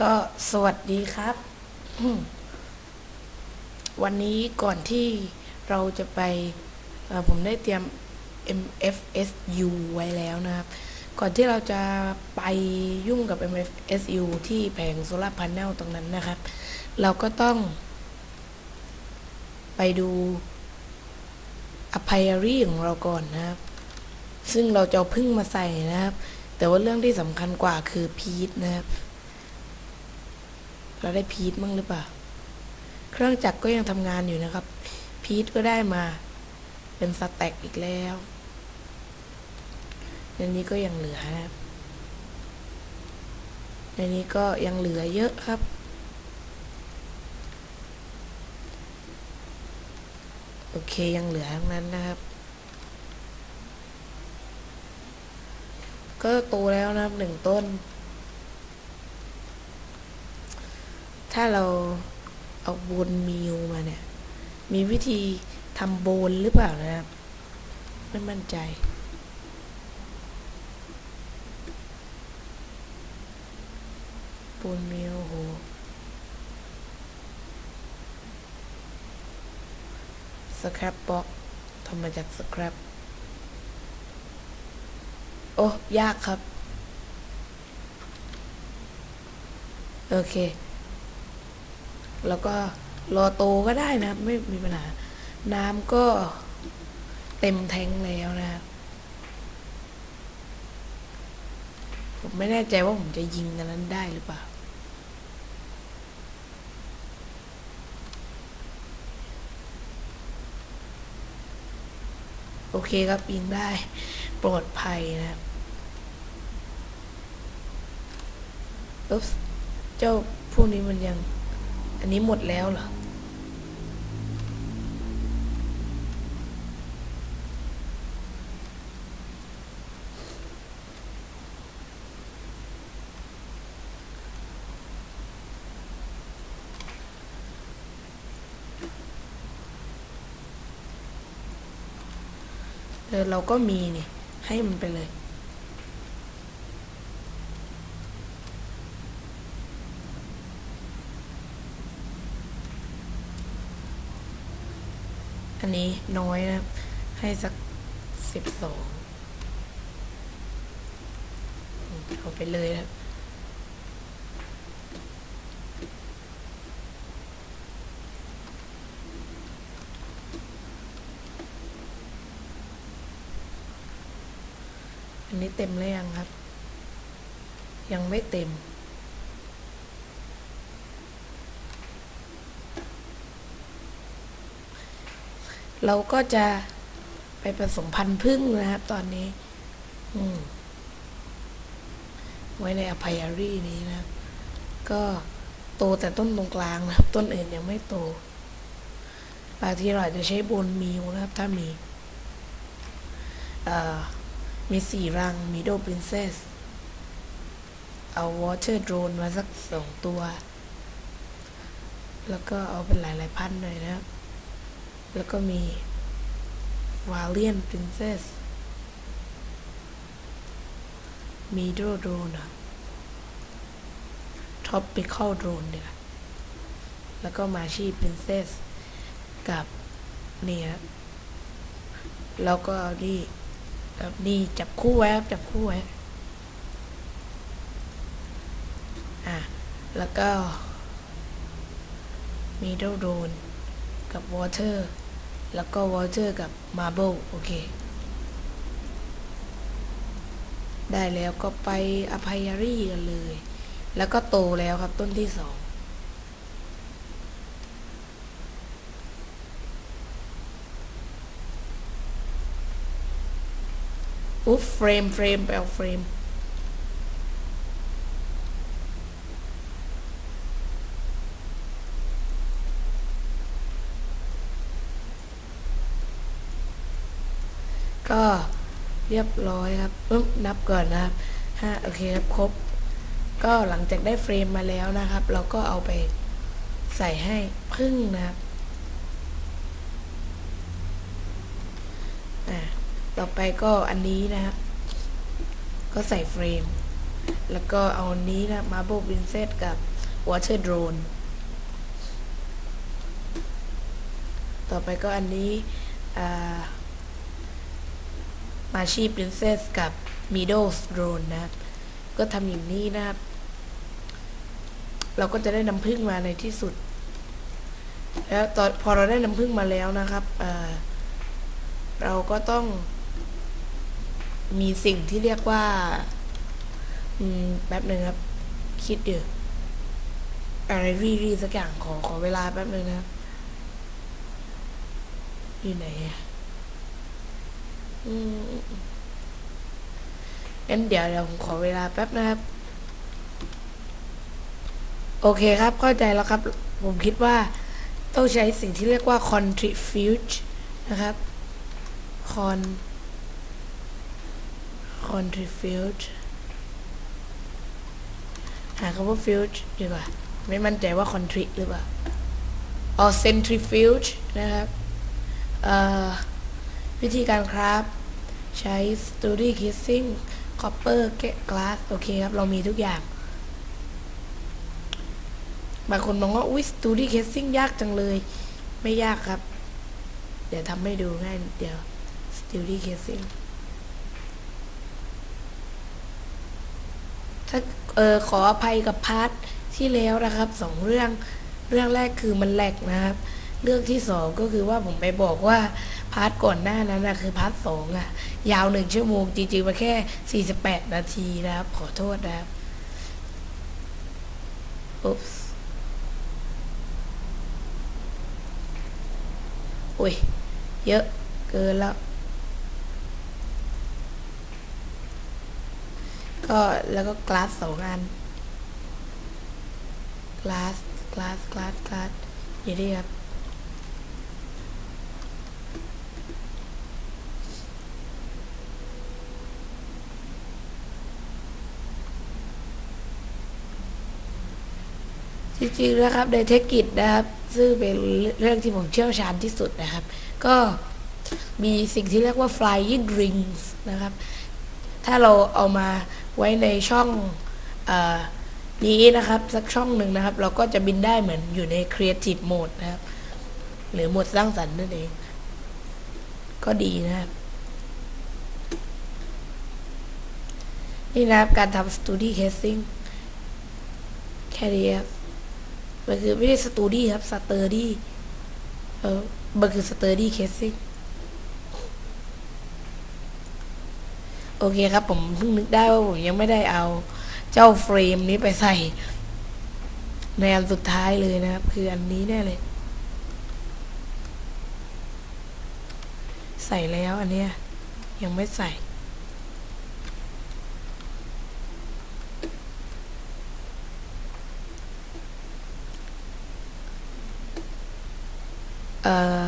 ก็สวัสดีครับ วันนี้ก่อนที่เราจะไป ผมได้เตรียม MFSU ไว้แล้วนะครับ ก่อนที่เราจะไปยุ่งกับ MFSU ที่แผงโซลาร์พาร์เนลตรงนั้นนะครับ เราก็ต้อง ไปดูอภัยรีของเราก่อนนะครับ ซึ่งเราจะเพึ่งมาใส่นะครับ แต่ว่าเรื่องที่สำคัญกว่าคือพีทนะครับ เราได้พีทมั้งหรือเปล่า เครื่องจักรก็ยังทำงานอยู่นะครับ พีทก็ได้มา เป็นสแต็กอีกแล้วในนี้ก็ยังเหลือนะครับในนี้ก็ยังเหลือเยอะครับโอเคยังเหลือทั้งนั้นนะครับ ก็โตแล้วนะครับหนึ่งต้น ถ้าเราเอาโบนมิวมาเนี่ย มีวิธีทำโบนหรือเปล่านะครับ ไม่มั่นใจ โบนมิวโหสครับบ็อกทำมาจากสครับ โอ้ ยากครับ โอเค แล้วก็รอโตก็ได้นะไม่มีปัญหา น้ำก็เต็มแทงแล้วนะครับผมไม่แน่ใจว่าผมจะยิงกันนั้นได้หรือเปล่า โอเคครับยิงได้ปลอดภัยนะครับอุ๊บเจ้าพวกนี้มันยัง อันนี้หมดแล้วเหรอ เออเราก็มีนี่ ให้มันไปเลย อันนี้น้อยนะครับ ให้สักสิบสองเอาไปเลยนะครับอันนี้เต็มแล้วยังครับ ยังไม่เต็ม เราก็จะไปผสมพันธุ์พึ่งนะครับ ตอนนี้ อืม ไว้ในอภัยรีนี้นะ ก็โตแต่ต้นตรงกลางนะครับ ต้นอื่นยังไม่โตบางทีเราอาจจะใช้บนมิวนะครับ ถ้ามี เอ่อ มีสี่รังมีโด p รินเซสเอาวอเ e อร์โดรนมาสักสองตัว แล้วก็เอาเป็นหลาย ๆ พันหน่อยนะครับ แล้วก็มีวาเลียน p รินเซสมีโดโดรนท็อปปิคอลโดรนเนี่ย แล้วก็มาชีพรินเซสกับเนี่ยแล้วก็นี่แบบนี่จับคู่ไว้ครับจับคู่ไว้ อะ แล้วก็มีด d โดนกับวอเ t อร์ แล้วก็วอเ t อร์กับมาร์เบลโอเค ได้แล้วก็ไปอภัยรีกันเลย แล้วก็โตแล้วครับต้นที่สองอุ๊บเฟรมเฟรมไปเอาเฟรม ก็เรียบร้อยครับปึ๊บนับก่อนนะครับห้าโอเคครับครบ ก็หลังจากได้เฟรมมาแล้วนะครับ เราก็เอาไปใส่ให้พึ่งนะครับอ่าต่อไปก็อันนี้นะครับ ก็ใส่เฟรม แล้วก็เอาอันนี้นะ Marble Princess กับ Water Drone ต่อไปก็อันนี้อ่า มาชี Princess กับ Middle Drone นะครับ ก็ทำอย่างนี้นะครับ เราก็จะได้น้ำผึ้งมาในที่สุด แล้วตอนพอเราได้น้ำผึ้งมาแล้วนะครับเออเราก็ต้อง มีสิ่งที่เรียกว่าแป๊บหนึ่งครับ คิดเดี๋ยวอะไรรีรีสักอย่างขอขอเวลาแป๊บหนึ่งนะครับ อยู่ไหนอะ อืมงั้นเดี๋ยวเดี๋ยวผมขอเวลาแป๊บนะครับ โอเคครับ เข้าใจแล้วครับ ผมคิดว่าต้องใช้สิ่งที่เรียกว่า contrifuge นะครับ con contrifuge หาคำว่า fuge ดีกว่า ไม่มั่นใจว่า contri หรือเปล่าอ๋อ centrifuge นะครับ เอ่อ วิธีการครับ ใช้ study kissing copper glass โอเคครับ เรามีทุกอย่าง บางคนมองว่า อุ้ย study casing ยากจังเลย ไม่ยากครับ เดี๋ยวทำให้ดูง่ายนิดเดี๋ยว study casing ถ้าเออขออภัยกับพาร์ทที่แล้วนะครับสองเรื่องเรื่องแรกคือมันแหลกนะครับ เรื่องที่สองก็คือว่าผมไปบอกว่า พาร์ทก่อนหน้านั้นนะคือพาร์ทสองอะยาวหนึ่งชั่วโมงจริงๆมาแค่ 48 นาทีนะครับ ขอโทษนะครับอุ๊บอุ้ย เยอะเกินแล้ว ก็แล้วก็กลาสสองอันกลาสกลาสกลาสกลาสอย่างนี้ครับ ริงๆนะครับในเทคนิคนะครับ ซึ่งเป็นเรื่องที่ผมเชี่ยวชาญที่สุดนะครับ ก็มีสิ่งที่เรียกว่า flying rings นะครับ ถ้าเราเอามาไว้ในช่องออนี้นะครับ สักช่องหนึ่งนะครับ เราก็จะบินได้เหมือนอยู่ใน creative mode นะครับ หรือโหมดสร้างสรรค์นั่นเอง ก็ดีนะครับ นี่นะครับการทำ study casing แค่นี้ครับ มันคือไม่ได้สตูดี้ครับสเตอร์ดี้เออมันคือสเตอร์ดี้เคสซิ่งโอเคครับ ผมเพิ่งนึกได้ว่าผมยังไม่ได้เอาเจ้าเฟรมนี้ไปใส่ ในอันสุดท้ายเลยนะครับ คืออันนี้แน่เลย ใส่แล้วอันเนี้ยยังไม่ใส่ อ่อ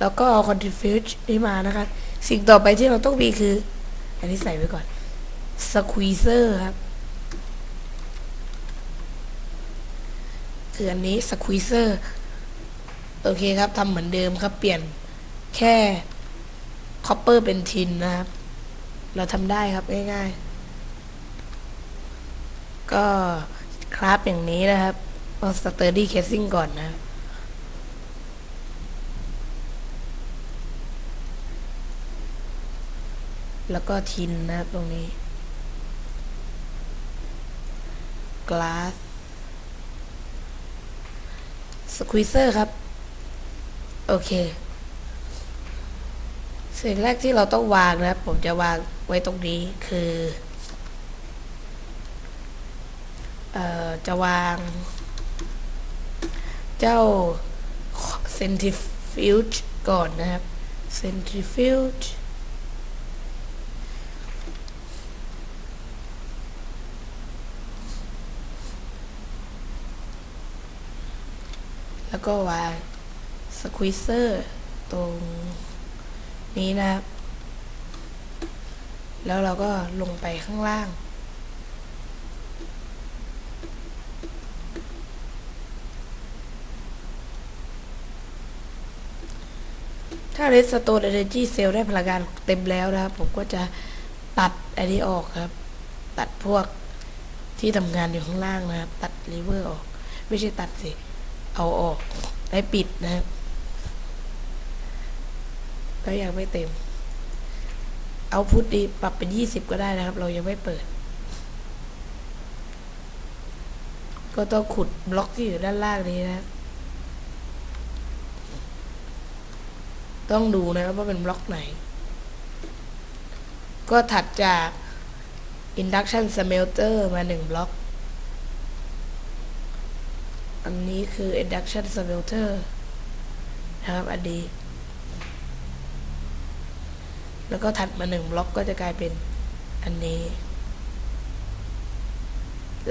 แล้วก็เอา contribute นี้มานะคะสิ่งต่อไปที่เราต้องมีคือ อันนี้ใส่ไว้ก่อน squeezer ครับคืออันนี้ squeezer โอเคครับทำเหมือนเดิมครับ เปลี่ยนแค่ copper เป็นทินนะครับ เราทำได้ครับง่ายๆ ก็คราฟอย่างนี้นะครับเอา sturdy casing ก่อนนะครับ แล้วก็ทินนะครับตรงนี้ glass squeezer ครับ โอเค สิ่งแรกที่เราต้องวางนะครับ ผมจะวางไว้ตรงนี้คือเอ่อจะวาง เจ้า centrifuge ก่อนนะครับ centrifuge แล้วก็วางสควิเซอร์ตรงนี้นะครับ แล้วเราก็ลงไปข้างล่าง ถ้า Redstone Energy Cell ได้พลังงานเต็มแล้วนะครับ ผมก็จะตัดอันนี้ออกครับ ตัดพวกที่ทำงานอยู่ข้างล่างนะครับ ตัดรีเวอร์ออก ไม่ใช่ตัดสิ เอาออกได้ปิดนะครับก็ยังไม่เต็ม เอาพุทดีปรับเป็นยี่สิบก็ได้นะครับ เรายังไม่เปิด ก็ต้องขุดบล็อกที่อยู่ด้านล่างนี้นะต้องดูนะครับว่าเป็นบล็อกไหน ก็ถัดจาก induction smelter มาหนึ่งบล็อก อันนี้คือ induction smelter นะครับอันนี้ แล้วก็ถัดมาหนึ่งบล็อกก็จะกลายเป็นอันนี้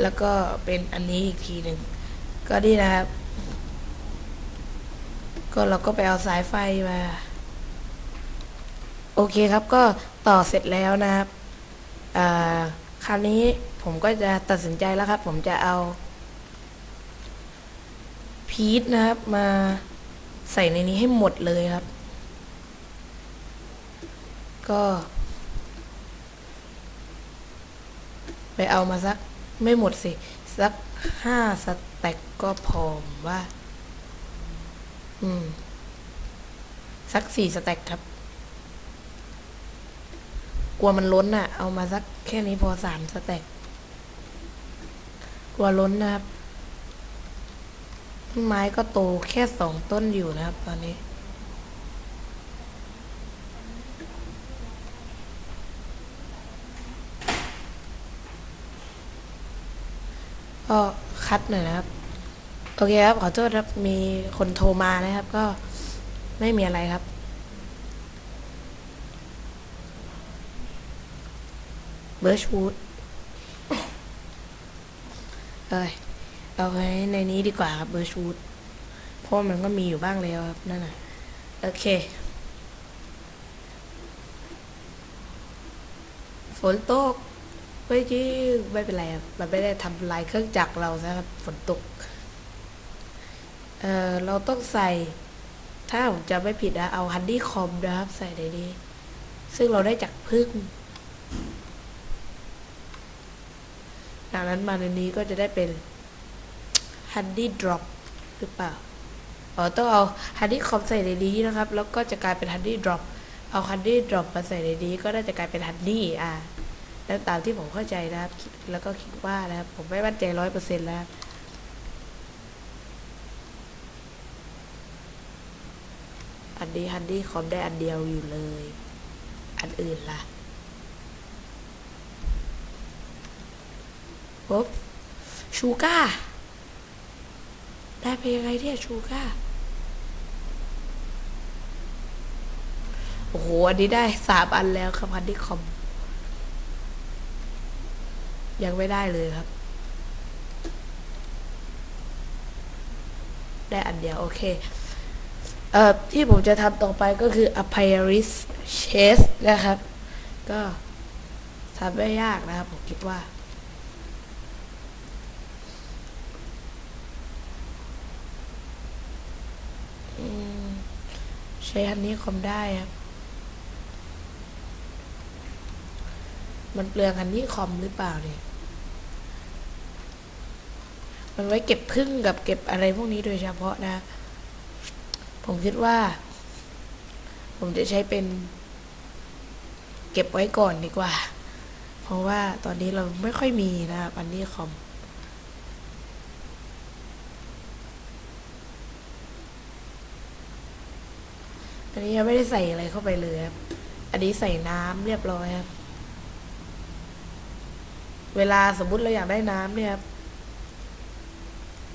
แล้วก็เป็นอันนี้อีกทีหนึ่ง ก็นี่นะครับ ก็เราก็ไปเอาสายไฟมา โอเคครับก็ต่อเสร็จแล้วนะครับคราวนี้ผมก็จะตัดสินใจแล้วครับ ผมจะเอา พีทนะครับ มาใส่ในนี้ให้หมดเลยครับ ก็ ไปเอามาสักไม่หมดสิ สักห้าสแต็กก็พอมว่า อืม สักสี่สแต็กครับ กลัวมันล้นอะ เอามาสักแค่นี้พอสามสแต็กกลัวล้นนะครับ ไม้ก็โตแค่สองต้นอยู่นะครับตอนนี้ ก็คัดหน่อยนะครับ โอเคครับ ขอโทษครับ มีคนโทรมานะครับ ก็ไม่มีอะไรครับเบิร์ชวูดเอ้ย เอาไว้ในนี้ดีกว่าครับเบิร์ชูดเพราะมันก็มีอยู่บ้างแล้วครับนั่นน่ะโอเค ฝนตกไม่จริงไม่เป็นไรครับมันไม่ได้ทำลายเครื่องจักรเรานะครับ ฝนตก เอ่อเราต้องใส่ ถ้าผมจะไม่ผิดนะ เอาฮันดี้คอมนะครับ ใส่ในนี้ ซึ่งเราได้จากพึ่งจากนั้นมาในนี้ก็จะได้เป็น Handy Drop หรือเปล่าอ๋อต้องเอา Handy Com ใส่ในนี้นะครับ แล้วก็จะกลายเป็น Handy Drop เอา Handy Drop มาใส่ในนี้ก็น่าจะกลายเป็น Handy อ่าแล้วตามที่ผมเข้าใจนะครับ แล้วก็คิดว่านะครับ ผมไม่มั่นใจร้อยเปอร์เซ็นต์แล้วอันนี้ Handy Com ได้อันเดียวอยู่เลย อันอื่นล่ะปุ๊บชูก้า ได้ไปยังไงเนี่ยชูก้า โอ้โห อันนี้ได้สามอันแล้วครับอันที่คอม ยังไม่ได้เลยครับ ได้อันเดียว โอเค เอ่อ ที่ผมจะทำต่อไปก็คือ a p i r i s chase นะครับ ก็ทำไม่ยากนะครับ ผมคิดว่า อืมใช้ฮันนี่คอมได้ครับ มันเปลืองฮันนี่คอมหรือเปล่าเนี่ย มันไว้เก็บพึ่งกับเก็บอะไรพวกนี้โดยเฉพาะนะ ผมคิดว่า ผมจะใช้เป็น เก็บไว้ก่อนดีกว่า เพราะว่าตอนนี้เราไม่ค่อยมีนะครับอันนี้คอม อันนี้ยังไม่ได้ใส่อะไรเข้าไปเลยครับ อันนี้ใส่น้ำเรียบร้อยครับ เวลาสมมุติเราอยากได้น้ำเนี่ยครับ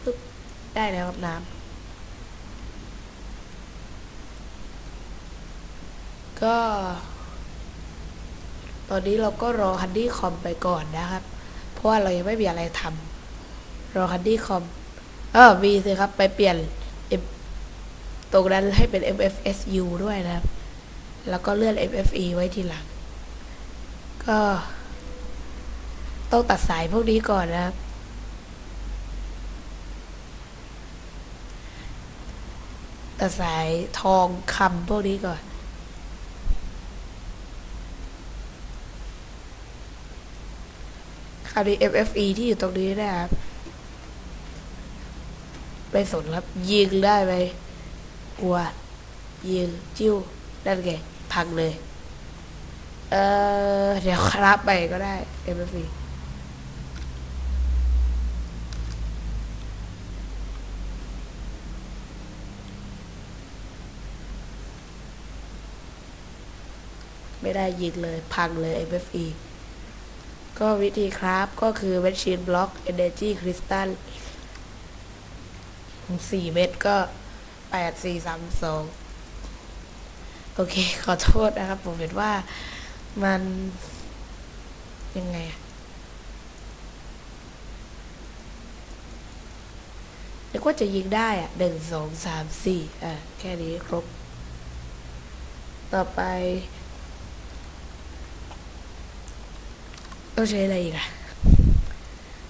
ปึ๊บได้แล้วครับน้ำก็ ตอนนี้เราก็รอฮันดี้คอมไปก่อนนะครับ เพราะว่าเรายังไม่มีอะไรทำรอฮันดี้คอมเออมีสิครับไปเปลี่ยน ตรงนั้นให้เป็น MFSU ด้วยนะครับ แล้วก็เลื่อน MFE ไว้ทีหลัง ก็ ต้องตัดสายพวกนี้ก่อนนะครับ ตัดสายทองคำพวกนี้ก่อนคราวนี้ FFE ที่อยู่ตรงนี้นะครับไม่สนครับ ยิงได้ไหม กลัวยิงจิ้วนั่นไงพังเลย เออเดี๋ยวครับไปก็ได้ FFE ไม่ได้ยิงเลยพังเลย FFE ก็วิธีครับก็คือ Machine Block Energy Crystal สี่เม็ดก็ แปดสี่สามสองโอเค ขอโทษนะครับ ผมเห็นว่ามันยังไงนึกว่าจะยิงได้อะหนึ่งสองสามสี่อะ แค่นี้ครบ ต่อไป ต้องใช้อะไรอีกอะ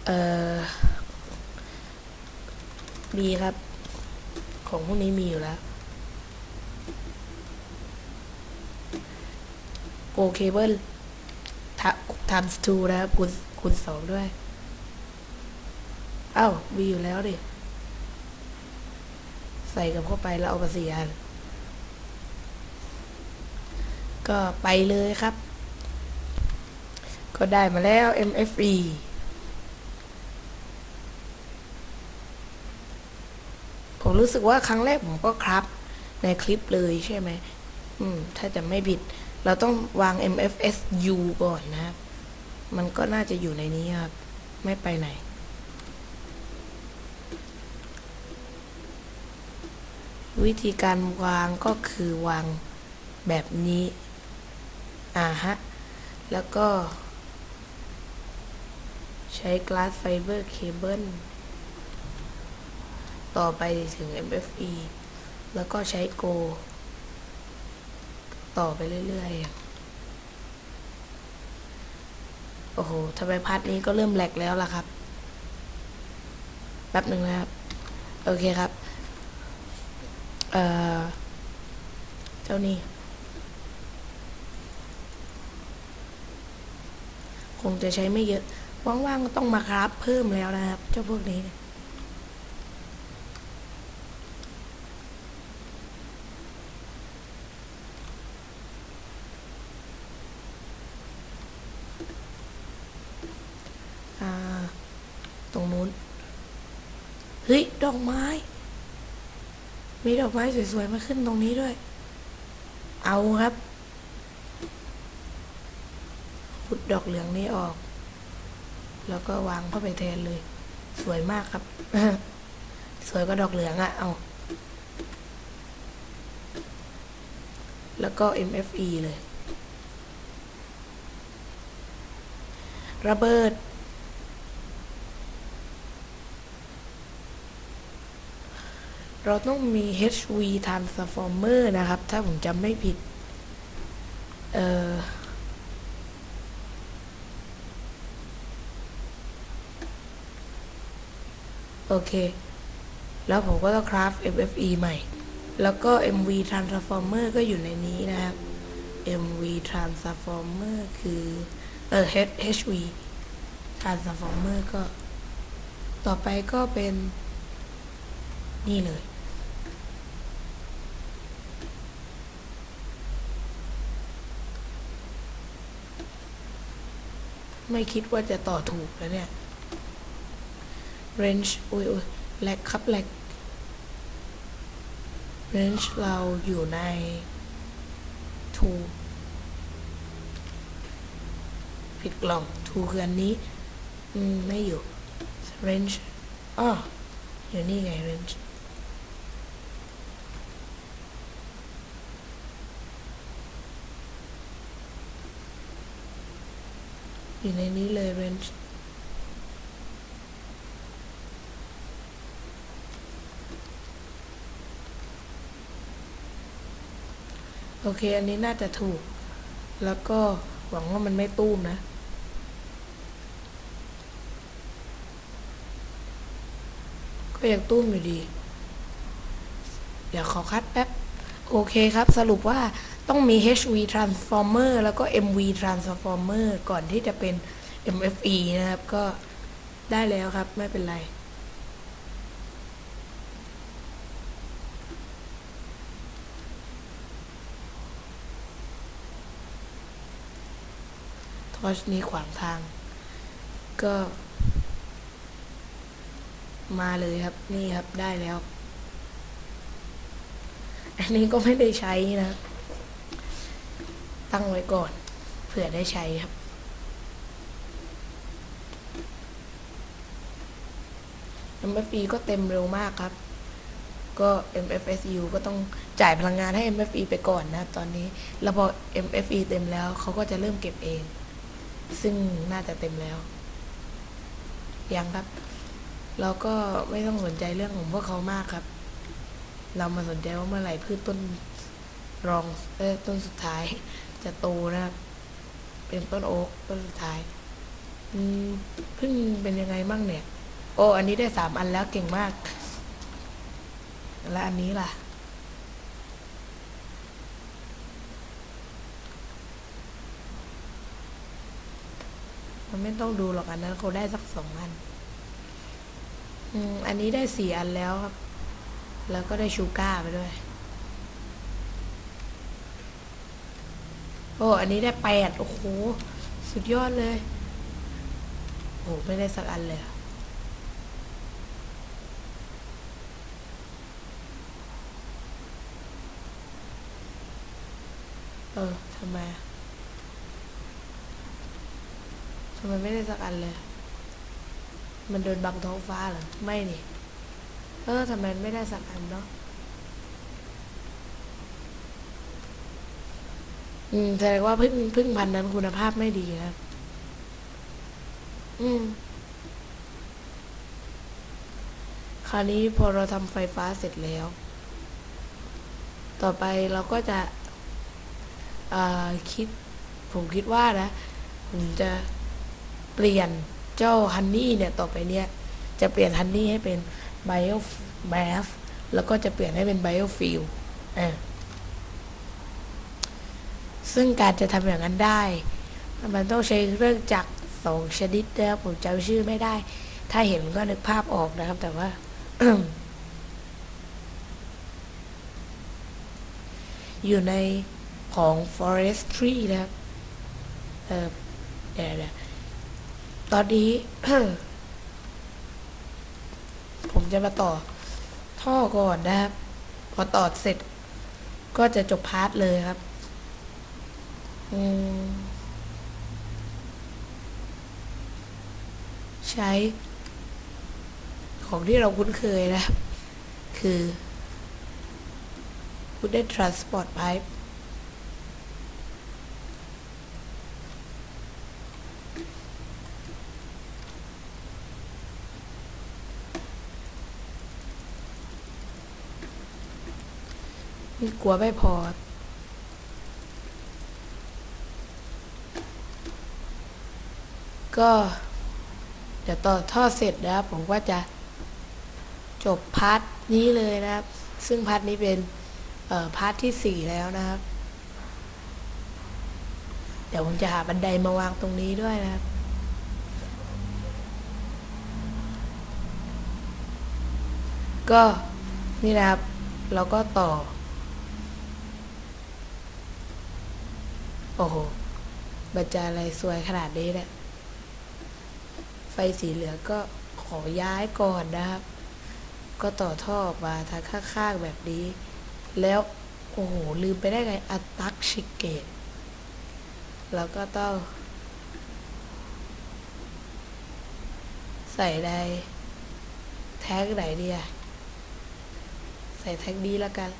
เอ่อ มีครับ ของพวกนี้มีอยู่แล้วโกเคเบิลทัมส์ทูนะครับคูณคูณสองด้วย อ้าว มีอยู่แล้วดิ ใส่กับเข้าไปแล้วเอามาสี่อัน ก็ไปเลยครับ ก็ได้มาแล้ว MFE ผมรู้สึกว่าครั้งแรกผมก็ครับในคลิปเลยใช่ไหมอืม ถ้าจะไม่ผิด เราต้องวาง MFSU ก่อนนะครับ มันก็น่าจะอยู่ในนี้ครับ ไม่ไปไหน วิธีการวางก็คือวางแบบนี้ อ่าฮะ แล้วก็ ใช้ glass fiber cable ต่อไปถึง MFE แล้วก็ใช้ Go ต่อไปเรื่อยๆ โอ้โหทำไมพาร์ทนี้ก็เริ่มแหลกแล้วล่ะครับ แป๊บหนึ่งนะครับ โอเคครับ เอ่อ เจ้านี่คงจะใช้ไม่เยอะ ว่างๆก็ต้องมาครับเพิ่มแล้วนะครับ เจ้าพวกนี้เนี่ย อ่า ตรงนู้น เฮ้ย ด อกไม้ มีดอกไม้สวยๆมาขึ้นตรงนี้ด้วย เอาครับขุดดอกเหลืองนี้ออก แล้วก็วางเข้าไปแทนเลย สวยมากครับ สวยก็ดอกเหลืองอะเอา แล้วก็ MFE เลย ระเบิด เราต้องมี HV transformer นะครับ ถ้าผมจำไม่ผิด เอ่อ โอเค แล้วผมก็ต้องคราฟ FFE ใหม่ แล้วก็ MV transformer ก็อยู่ในนี้นะครับ MV transformer คือ เออ H HV transformer ก็ ต่อไปก็เป็นนี่เลย ไม่คิดว่าจะต่อถูกแล้วเนี่ย range อุ้ยอุ้ยแลกครับแลก range เราอยู่ใน two ผิดกล่อง two คืออันนี้ อืม ไม่อยู่ range อ้ออยู่นี่ไง range อยู่ในนี้เลย range โอเค อันนี้น่าจะถูก แล้วก็หวังว่ามันไม่ตู้มนะ ก็ยังตุ้มอยู่ดี เดี๋ยวขอคัดแป๊บ โอเคครับ สรุปว่า ต้องมี HV transformer แล้วก็ MV transformer ก่อนที่จะเป็น MFE นะครับ ก็ได้แล้วครับ ไม่เป็นไร ทอชนี้ขวางทาง ก็ มาเลยครับ นี่ครับได้แล้ว อันนี้ก็ไม่ได้ใช้นะครับ ตั้งไว้ก่อน เผื่อได้ใช้ครับ MFE ก็เต็มเร็วมากครับ ก็ MFSU ก็ต้องจ่ายพลังงานให้ MFE ไปก่อนนะ ตอนนี้ แล้วพอ MFE เต็มแล้วเขาก็จะเริ่มเก็บเอง ซึ่งน่าจะเต็มแล้ว ยังครับ เราก็ไม่ต้องสนใจเรื่องของพวกเขามากครับ เรามาสนใจว่าเมื่อไหร่พืชต้นรองต้นสุดท้าย จะโตนะครับ เป็นต้นโอ๊กต้นสุดท้ายอืมพิ่งเป็นยังไงมั่งเนี่ย โอ้ อันนี้ได้สามอันแล้วเก่งมาก และอันนี้ล่ะ มันไม่ต้องดูหรอกอันนั้นเขาได้สักสองอัน อืม อันนี้ได้สี่อันแล้วครับ แล้วก็ได้ชูก้าไปด้วย โอ้อันนี้ได้แปดโอ้โห สุดยอดเลย โอ้ไม่ได้สักอันเลยเออทำไมทำไมไม่ได้สักอันเลย มันโดนบังท้องฟ้าเหรอ ไม่นี่ เออทำไมไม่ได้สักอันเนาะ อืมแสดงว่าพึ่งพึ่งพันธุ์นั้นคุณภาพไม่ดีครับ อืม คราวนี้พอเราทำไฟฟ้าเสร็จแล้ว ต่อไปเราก็จะอ่าคิด ผมคิดว่านะ ผมจะเปลี่ยนเจ้าฮันนี่เนี่ย ต่อไปเนี่ย จะเปลี่ยนฮันนี่ให้เป็นไบโอแมสแล้วก็จะเปลี่ยนให้เป็นไบโอฟิลอ่า ซึ่งการจะทำอย่างนั้นได้ มันต้องใช้เครื่องจักรสองชนิดนะครับผมจำชื่อไม่ได้ ถ้าเห็นก็นึกภาพออกนะครับ แต่ว่าอยู่ในของ forestry นะครับเออเดี๋ยวตอนนี้ ผมจะมาต่อท่อก่อนนะครับ พอต่อเสร็จก็จะจบพาร์ทเลยครับ ใช้ ของที่เราคุ้นเคยนะ คือ Wooden Transport Pipe นี่กลัวไม่พอ ก็ เดี๋ยวต่อท่อเสร็จนะครับ ผมก็จะจบพาร์ทนี้เลยนะครับ ซึ่งพาร์ทนี้เป็นพาร์ทที่สี่แล้วนะครับ เดี๋ยวผมจะหาบันไดมาวางตรงนี้ด้วยนะครับก็นี่นะครับ เราก็ต่อ โอ้โหบัจจาอะไรสวยขนาดนี้เนี่ย ฟสีเหลืองก็ขอย้ายก่อนนะครับ ก็ต่อท่อออกมาทางข้างๆแบบนี้ แล้วโอ้โหลืมไปได้ไงอัตักชิเกตแล้วก็ต้อง ใส่ในแท็กไหนดีอะใส่แท็กนี้แล้วกัน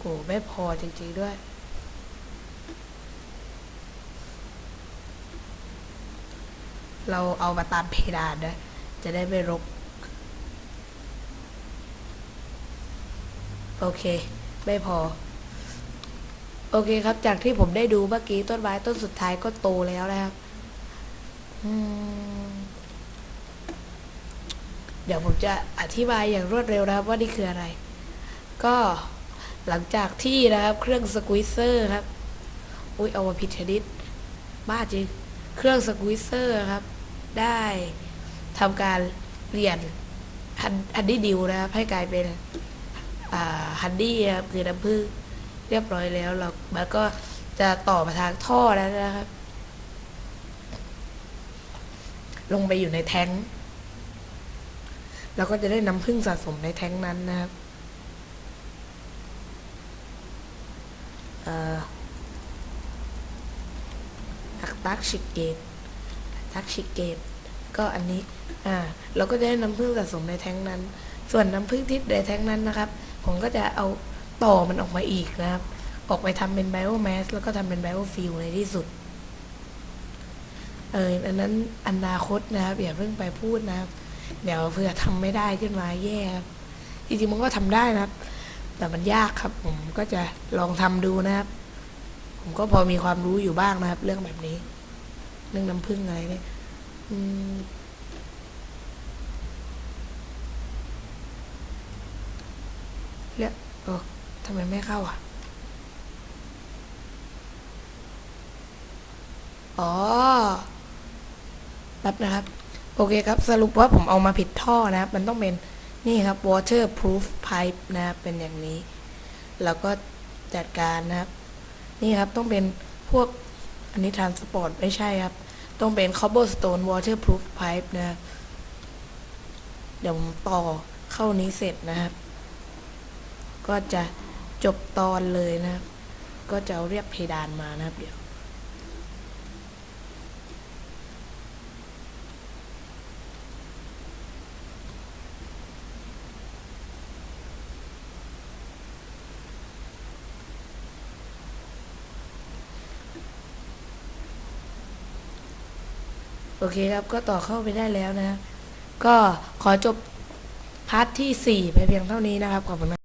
โหไม่พอจริง ๆด้วย เราเอามาตามเพดานนะจะได้ไม่รกโอเค ไม่พอ โอเคครับ จากที่ผมได้ดูเมื่อกี้ต้นไม้ต้นสุดท้ายก็โตแล้วนะครับเดี๋ยวผมจะอธิบายอย่างรวดเร็วนะครับว่านี่คืออะไร ก็ หลังจากที่นะครับเครื่องสควิเซอร์ครับ อุ้ยเอามาผิดชนิด บ้าจริง เครื่องสควิเซอร์ครับ ได้ทำการเปลี่ยนฮันฮันดี้ดิวนะครับ ให้กลายเป็นฮันดี้ครับคือน้ำผึ้งเรียบร้อยแล้วเรามันก็จะต่อมาทางท่อแล้วนะครับ ลงไปอยู่ในแท้งเราก็จะได้น้ำผึ้งสะสมในแท้งนั้นนะครับ อักตักชิเกตตักชิเกตก็อันนี้อ่าเราก็จะได้น้ำผึ้งสะสมในแท้งนั้น ส่วนน้ำผึ้งที่ในแท้งนั้นนะครับ ผมก็จะเอาต่อมันออกมาอีกนะครับ ออกไปทำเป็นไบโอแมสแล้วก็ทำเป็นไบโอฟิลในที่สุดเอออันนั้นอนาคตนะครับอย่าเพิ่งไปพูดนะครับ เดี๋ยวเผื่อทำไม่ได้ขึ้นมาแย่ครับจริงๆมันก็ทำได้นะครับ แต่มันยากครับ ผมก็จะลองทำดูนะครับ ผมก็พอมีความรู้อยู่บ้างนะครับ เรื่องแบบนี้ เรื่องน้ำผึ้งอะไรเนี่ยเรียกเออทำไมไม่เข้าอะ อ๋อแป๊บนะครับ โอเคครับ สรุปว่าผมเอามาผิดท่อนะครับ มันต้องเป็น นี่ครับ waterproof pipe นะครับเป็นอย่างนี้ แล้วก็จัดการนะครับ นี่ครับต้องเป็นพวกอันนี้ transport ไม่ใช่ครับ ต้องเป็น cobblestone waterproof pipe นะครับเดี๋ยวผมต่อเข้านี้เสร็จนะครับ ก็จะจบตอนเลยนะครับ ก็จะเรียบเพดานมานะครับเดี๋ยว โอเคครับก็ต่อเข้าไปได้แล้วนะ ก็ขอจบพาร์ทที่ 4 ไปเพียงเท่านี้นะครับขอบคุณ